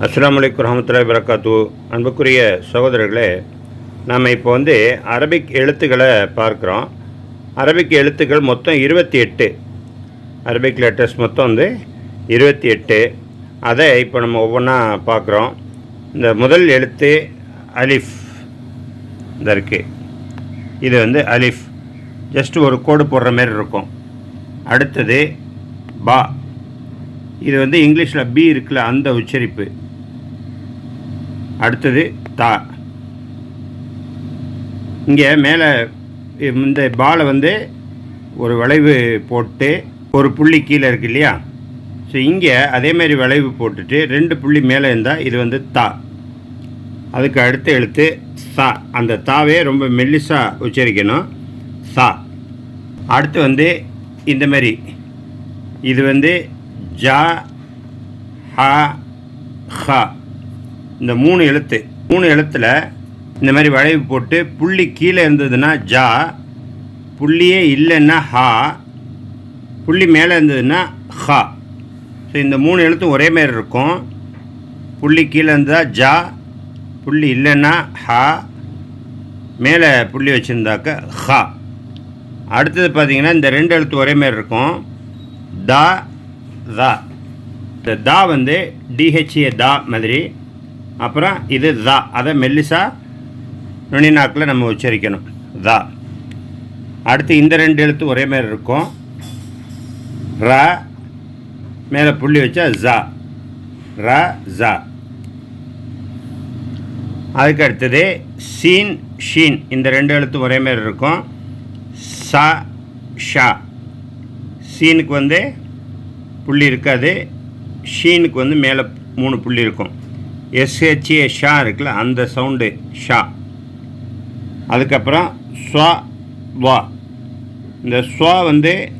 அஸ்ஸலாமு அலைக்கும் ரஹமத்துல்லாஹி வரகாத்து அன்புக்குரிய சகோதரர்களே நாம் இப்போ வந்து அரபிக் எழுத்துக்களை பார்க்குறோம். அரபிக் எழுத்துக்கள் மொத்தம் இருபத்தி எட்டு. அரபிக் லெட்டர்ஸ் மொத்தம் வந்து இருபத்தி எட்டு. அதை இப்போ நம்ம ஒவ்வொன்றா பார்க்குறோம். இந்த முதல் எழுத்து அலிஃப். இந்த இருக்குது இது வந்து அலிஃப். ஜஸ்ட் ஒரு கோடு போடுற மாதிரி இருக்கும். அடுத்தது பா. இது வந்து இங்கிலீஷில் பி இருக்குல்ல அந்த உச்சரிப்பு. அடுத்தது தா. இங்கே மேலே இந்த பாலை வந்து ஒரு வளைவு போட்டு ஒரு புள்ளி கீழே இருக்கு இல்லையா? ஸோ இங்கே அதேமாரி வளைவு போட்டுட்டு ரெண்டு புள்ளி மேலே இருந்தால் இது வந்து தா. அதுக்கு அடுத்த எழுத்து சா. அந்த தாவே ரொம்ப மெல்லிசாக உச்சரிக்கணும். சா. அடுத்து வந்து இந்த மாதிரி. இது வந்து ஜா ஹ ஹ. இந்த மூணு எழுத்து மூணு எழுத்தில் இந்த மாதிரி வளைவு போட்டு புள்ளி கீழே இருந்ததுன்னா ஜா புள்ளியே இல்லைன்னா ஹா புள்ளி மேலே இருந்ததுன்னா ஹா. ஸோ இந்த மூணு எழுத்தும் ஒரே மாதிரி இருக்கும். புள்ளி கீழே இருந்தால் ஜா புள்ளி இல்லைன்னா ஹா மேலே புள்ளி வச்சுருந்தாக்க ஹா. அடுத்தது பார்த்திங்கன்னா இந்த ரெண்டு எழுத்து ஒரே மாதிரி இருக்கும். தா தா. இந்த தா வந்து டிஹெச்ஏ தா மாதிரி. அப்புறம் இது தா. அதை மெல்லிசா நுனிநாக்கில் நம்ம உச்சரிக்கணும். தா. அடுத்து இந்த ரெண்டு எழுத்து ஒரே மாதிரி இருக்கும். ர. மேலே புள்ளி வச்சா ஜா ர ஜா அதுக்கு அடுத்தது சீன் ஷீன். இந்த ரெண்டு எழுத்து ஒரே மாதிரி இருக்கும். ச ஷா. சீனுக்கு வந்து புள்ளி இருக்காது. ஷீனுக்கு வந்து மேலே மூணு புள்ளி இருக்கும். எஸ்ஹெச்ஏ ஷா இருக்குல்ல அந்த சவுண்டு ஷா. அதுக்கப்புறம் ஸ்வா வா. இந்த ஸ்வா வந்து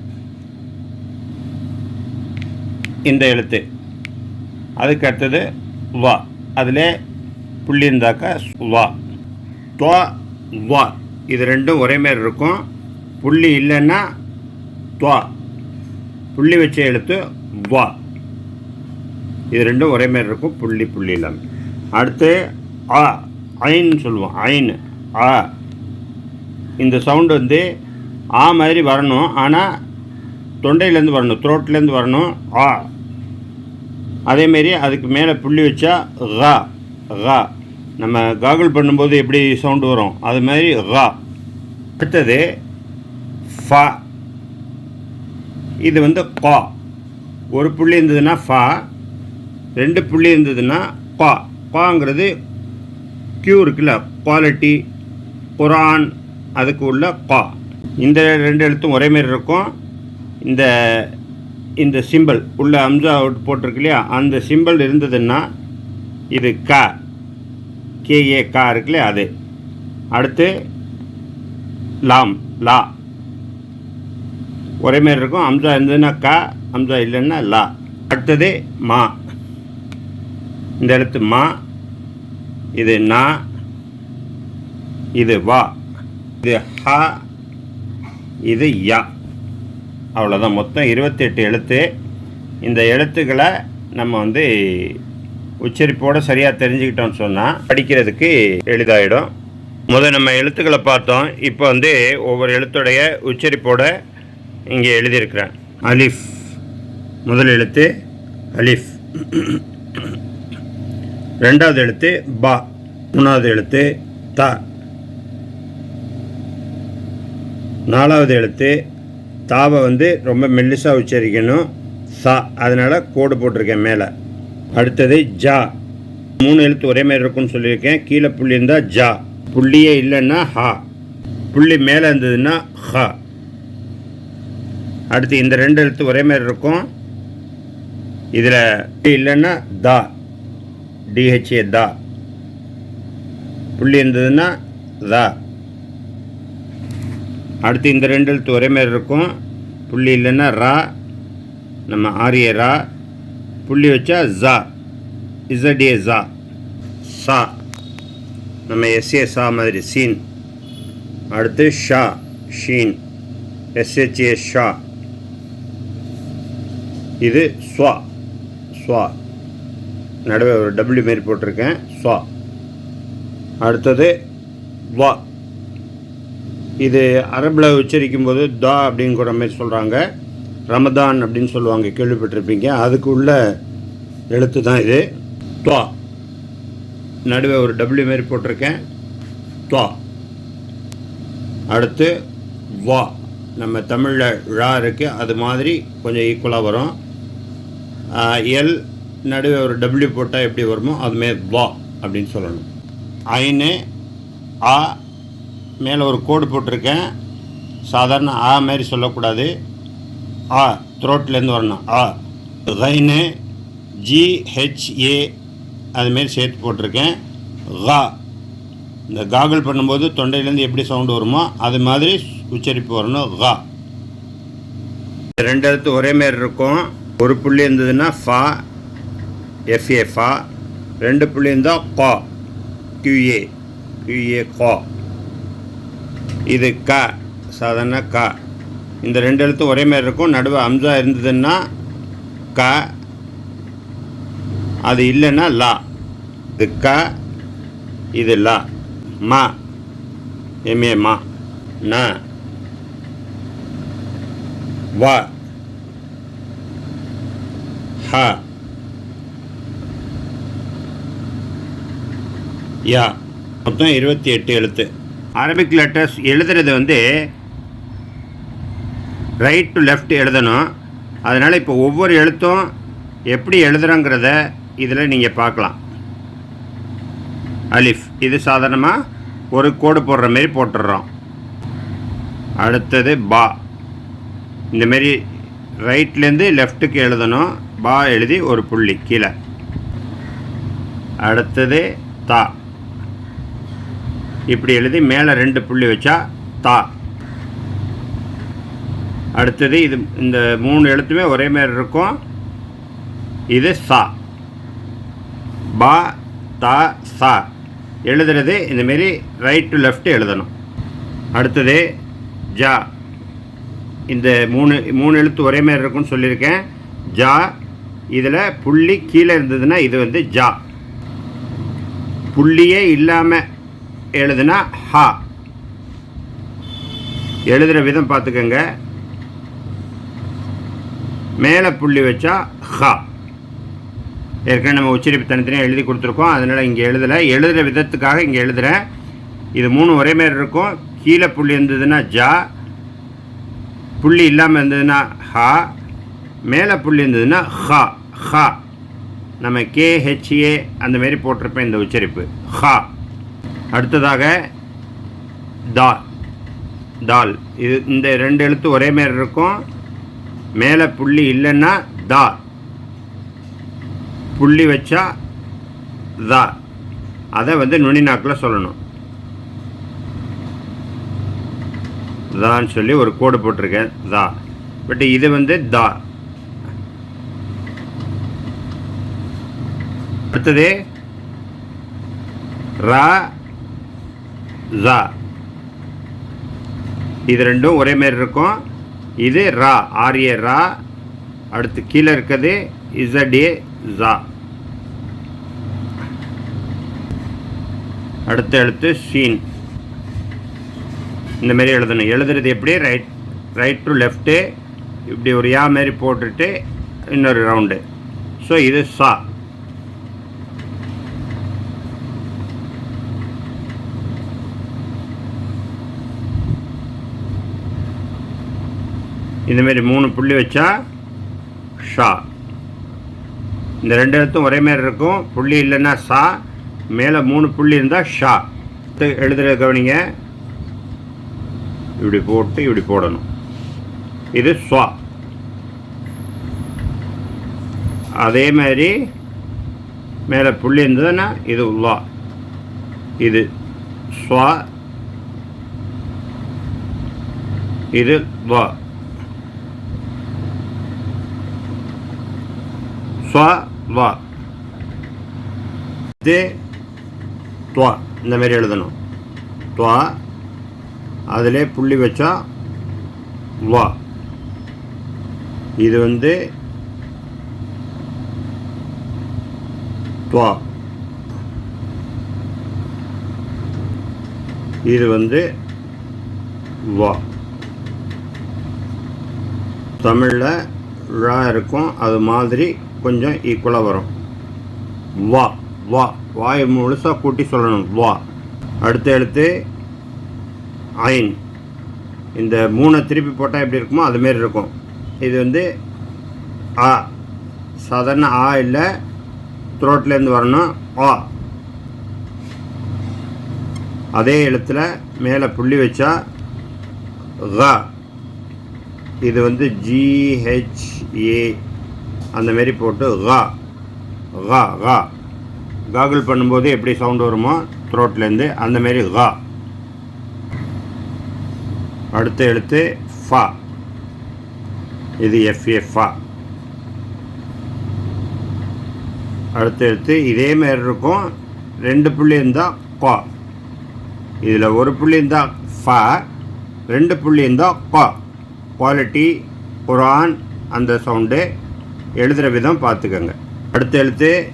இந்த எழுத்து. அதுக்கு அடுத்தது வா. அதில் புள்ளி இருந்தாக்கா வா. துவா வா. இது ரெண்டும் ஒரே மாதிரி இருக்கும். புள்ளி இல்லைன்னா துவா. புள்ளி வச்ச எழுத்து வா. இது ரெண்டும் ஒரே மாதிரி இருக்கும். புள்ளி புள்ளி இல்லாமல் அடுத்து ஆ ஐன்னு சொல்லுவோம். ஐன் ஆ இந்த சவுண்டு வந்து ஆ மாதிரி வரணும். ஆனால் தொண்டையிலேருந்து வரணும். த்ரோட்லேருந்து வரணும். ஆ. அதேமாரி அதுக்கு மேலே புள்ளி வச்சா ரா ரா நம்ம காகுல் பண்ணும்போது எப்படி சவுண்டு வரும்? அது மாதிரி ரா அடுத்தது ஃபா. இது வந்து கா. ஒரு புள்ளி இருந்ததுன்னா ஃபா. ரெண்டு புள்ளி இருந்ததுன்னா பா பாங்கிறது கியூ இருக்குல்ல குவாலிட்டி குரான் அதுக்கு உள்ள பா இந்த ரெண்டு எழுத்தும் ஒரே மாதிரி இருக்கும். இந்த இந்த சிம்பிள் உள்ள அம்சா போட்டிருக்கு இல்லையா? அந்த சிம்பிள் இருந்ததுன்னா இது க. கேஏ கா இருக்குல்லையா அது. அடுத்து லாம் லா. ஒரே மாதிரி இருக்கும். அம்சா இருந்ததுன்னா கா அம்சா இல்லைன்னா லா. அடுத்தது மா. இந்த எழுத்து மா. இது நா. இது வா. இது ஹா. இது யா. அவ்வளோதான் மொத்தம் இருபத்தெட்டு எழுத்து. இந்த எழுத்துக்களை நம்ம வந்து உச்சரிப்போடு சரியாக தெரிஞ்சுக்கிட்டோம்னு சொன்னால் படிக்கிறதுக்கு எளிதாயிடும். முதல் நம்ம எழுத்துக்களை பார்த்தோம். இப்போ வந்து ஒவ்வொரு எழுத்துடைய உச்சரிப்போட இங்கே எழுதியிருக்கிறேன். அலிஃப். முதல் எழுத்து அலிஃப். ரெண்டாவது எழுத்து பா. மூணாவது எழுத்து த. நாலாவது எழுத்து தாவை வந்து ரொம்ப மெல்லிசாக உச்சரிக்கணும். சா. அதனால் கோடு போட்டிருக்கேன் மேலே. அடுத்தது ஜா. மூணு எழுத்து ஒரே மாதிரி இருக்கும்னு சொல்லியிருக்கேன். கீழே புள்ளி இருந்தால் ஜா. புள்ளியே இல்லைன்னா ஹா. புள்ளி மேலே இருந்ததுன்னா ஹா. அடுத்து இந்த ரெண்டு எழுத்து ஒரே மாதிரி இருக்கும். இதில் இல்லைன்னா தா. டிஹெச்ஏ தா. புள்ளி இருந்ததுன்னா தா. அடுத்து இந்த ரெண்டு எழுத்து ஒரே மாதிரி இருக்கும். புள்ளி இல்லைன்னா ரா. நம்ம ஆரிய ரா. புள்ளி வச்சா ஜா இசடியே ஜா சா. நம்ம எஸ்ஏ சா மாதிரி சீன். அடுத்து ஷா. ஷீன். எஸ்ஹெச்ஏ ஷா இது ஸ்வா. ஸ்வா. நடுவே ஒரு டபிள்யூ மாரி போட்டிருக்கேன். ஸ்வா. அடுத்தது வா. இது அரபில் உச்சரிக்கும் போது தா அப்படிங்கிற மாதிரி சொல்கிறாங்க ரமதான் அப்படின்னு சொல்லுவாங்க. கேள்விப்பட்டிருப்பீங்க. அதுக்கு உள்ள எழுத்து தான் இது. துவா. நடுவே ஒரு டபிள்யூ மாரி போட்டிருக்கேன். துவா. அடுத்து வா. நம்ம தமிழில் ழா இருக்குது அது மாதிரி கொஞ்சம் ஈக்குவலாக வரும். எல் நடுவே ஒரு டபிள்யூ போட்டால் எப்படி வருமோ அதுமாரி வா அப்படின்னு சொல்லணும். ஐனு ஆ மேலே ஒரு கோடு போட்டிருக்கேன். சாதாரண ஆ மாதிரி சொல்லக்கூடாது. ஆ த்ரோட்லேருந்து வரணும். ஆ. ரைனு ஜிஹெச்ஏ அதுமாரி சேர்த்து போட்டிருக்கேன். கா இந்த காகல் பண்ணும்போது தொண்டையிலேருந்து எப்படி சவுண்டு வருமோ அது மாதிரி உச்சரிப்பு வரணும். கா ரெண்டு எழுத்து ஒரே மாதிரி இருக்கும். ஒரு புள்ளி இருந்ததுன்னா ஃபா எஃப்ஏ ஃபா. ரெண்டு புள்ளி இருந்தால் கா கியூஏ கியூஏ கா. இது க சாதாரண க. இந்த ரெண்டு எழுத்தும் ஒரே மாதிரி இருக்கும். நடுவே அம்சா இருந்ததுன்னா க. அது இல்லைன்னா லா. இது க இது லா. மா. எம்ஏ மா. ந. வா. ஹ யா. மொத்தம் இருபத்தி எட்டு எழுத்து. அரபிக் லெட்டர்ஸ் எழுதுறது வந்து ரைட் டு லெஃப்ட் எழுதணும். அதனால் இப்போ ஒவ்வொரு எழுத்தும் எப்படி எழுதுகிறோங்கிறத இதில் நீங்கள் பார்க்கலாம். அலிஃப். இது சாதாரணமாக ஒரு கோடு போடுற மாரி போட்டுடுறோம் அடுத்தது பா. இந்தமாரி ரைட்லேருந்து லெஃப்ட்டுக்கு எழுதணும். பா எழுதி ஒரு புள்ளி கீழே. அடுத்தது தா. இப்படி எழுதி மேலே ரெண்டு புள்ளி வச்சா தா. அடுத்தது இது இந்த மூணு எழுத்துமே ஒரே மாதிரி இருக்கும். இது சா. பா தா சா. எழுதுறது இந்தமாரி ரைட் டு லெஃப்ட் எழுதணும். அடுத்தது ஜா. இந்த மூணு மூணு எழுத்து ஒரே மாதிரி இருக்கும்னு சொல்லியிருக்கேன். ஜா இதில் புள்ளி கீழே இருந்ததுன்னா இது வந்து ஜா. புள்ளியே இல்லாமல் எழுதுனா ஹா. எழுதுகிற விதம் பார்த்துக்கோங்க மேலே புள்ளி வச்சா ஹா. ஏற்கனவே நம்ம உச்சரிப்பு தனித்தனியாக எழுதி கொடுத்துருக்கோம். அதனால் இங்கே எழுதலை. எழுதுகிற விதத்துக்காக இங்கே எழுதுகிறேன் இது மூணு ஒரே மாதிரி இருக்கும். கீழே புள்ளி இருந்ததுன்னா ஜா. புள்ளி இல்லாமல் இருந்ததுன்னா ஹா. மேலே புள்ளி இருந்ததுன்னா ஹா ஹா நம்ம கேஹெச்ஏ அந்த மாரி போட்டிருப்பேன் இந்த உச்சரிப்பு. ஹா அடுத்ததாக தா தால். இது இந்த ரெண்டு எழுத்து ஒரே மாதிரி இருக்கும். மேலே புள்ளி இல்லைன்னா தா. புள்ளி வச்சா தா. அதை வந்து நுனி நாக்கில் சொல்லணும். தான்னு சொல்லி ஒரு கோடு போட்டிருக்கேன். தா. பட் இது வந்து தா. அடுத்தது ரா ஜா. இது ரெண்டும் ஒரே மாதிரி இருக்கும். இது ரா ஆரிய ரா. அடுத்து கீழே இருக்கிறது இசடே ஜா. அடுத்து எழுத்து ஷீன் இந்தமாரி எழுதணும். எழுதுறது எப்படி? Right right to left. இப்படி ஒரு யா மாதிரி போட்டுட்டு இன்னொரு ரவுண்டு. ஸோ இது சா. இந்தமாரி மூணு புள்ளி வச்சா ஷா. இந்த ரெண்டு எழுத்தும் ஒரே மாதிரி இருக்கும். புள்ளி இல்லைன்னா சா மேலே மூணு புள்ளி இருந்தால் ஷா. எழுதுகிற கவனிங்க. இப்படி போட்டு இப்படி போடணும். இது ஸ்வா. அதே மாதிரி மேலே புள்ளி இருந்ததுன்னா இது வா இது ஸ்வா. இது வா. ஸ்வா வா இது துவா இந்த மாதிரி எழுதணும். துவா அதிலே புள்ளி வச்சா வா. இது வந்து துவா இது வந்து வா. தமிழில் ழா இருக்கும். அது மாதிரி கொஞ்சம் ஈக்குவலாக வரும். வா வா. வாயை முழுசாக கூட்டி சொல்லணும். வா. அடுத்து எழுத்து ஐன். இந்த மூணை திருப்பி போட்டால் எப்படி இருக்குமோ அதுமாரி இருக்கும். இது வந்து ஆ சாதாரண ஆ இல்லை த்ரோட்லேருந்து வரணும். ஆ அதே எழுத்தில் மேலே புள்ளி வச்சா க. இது வந்து ஜிஹெச்ஏ அந்த மாரி போட்டு கா கா கா. காகுல் பண்ணும்போது எப்படி சவுண்டு வருமோ த்ரோட்லேருந்து அந்த மாரி கா. அடுத்த எழுத்து ஃபா. இது எஃப்ஏ ஃபா. அடுத்த எழுத்து இதே மாதிரி இருக்கும். ரெண்டு புள்ளி இருந்தால் கா. இதில் ஒரு புள்ளி இருந்தால் ஃபா ரெண்டு புள்ளி இருந்தால் கா. குவாலிட்டி குரான் அந்த சவுண்டு எழுதுகிற விதம் பார்த்துக்கோங்க அடுத்த எழுத்து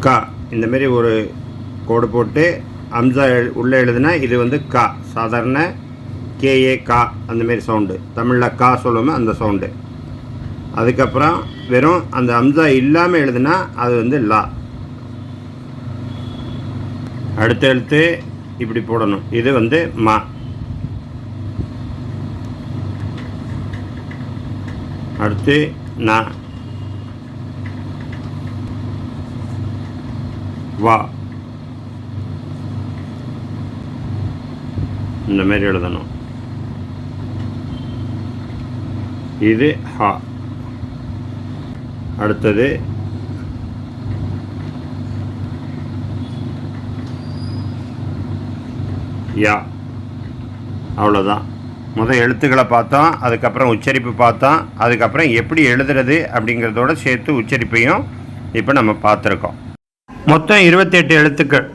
கா. இந்தமாரி ஒரு கோடு போட்டு அம்சா எழு- உள்ளே எழுதுனா இது வந்து கா. சாதாரண கேஏ கா அந்தமாரி சவுண்டு. தமிழில் கா சொல்லுவோமே அந்த சவுண்டு. அதுக்கப்புறம் வெறும் அந்த அம்சா இல்லாமல் எழுதுனா அது வந்து லா. அடுத்த எழுத்து இப்படி போடணும். இது வந்து மா. அடுத்து நான் வா. இந்த மாதிரி எழுதணும். இது ஹா. அடுத்தது யா. அவ்வளோதான் முதல் எழுத்துக்களை பார்த்தோம் அதுக்கப்புறம் உச்சரிப்பு பார்த்தோம் அதுக்கப்புறம் எப்படி எழுதுறது அப்படிங்கிறதோட சேர்த்து உச்சரிப்பையும் இப்போ நம்ம பார்த்துருக்கோம். மொத்தம் இருபத்தெட்டு எழுத்துக்கள்.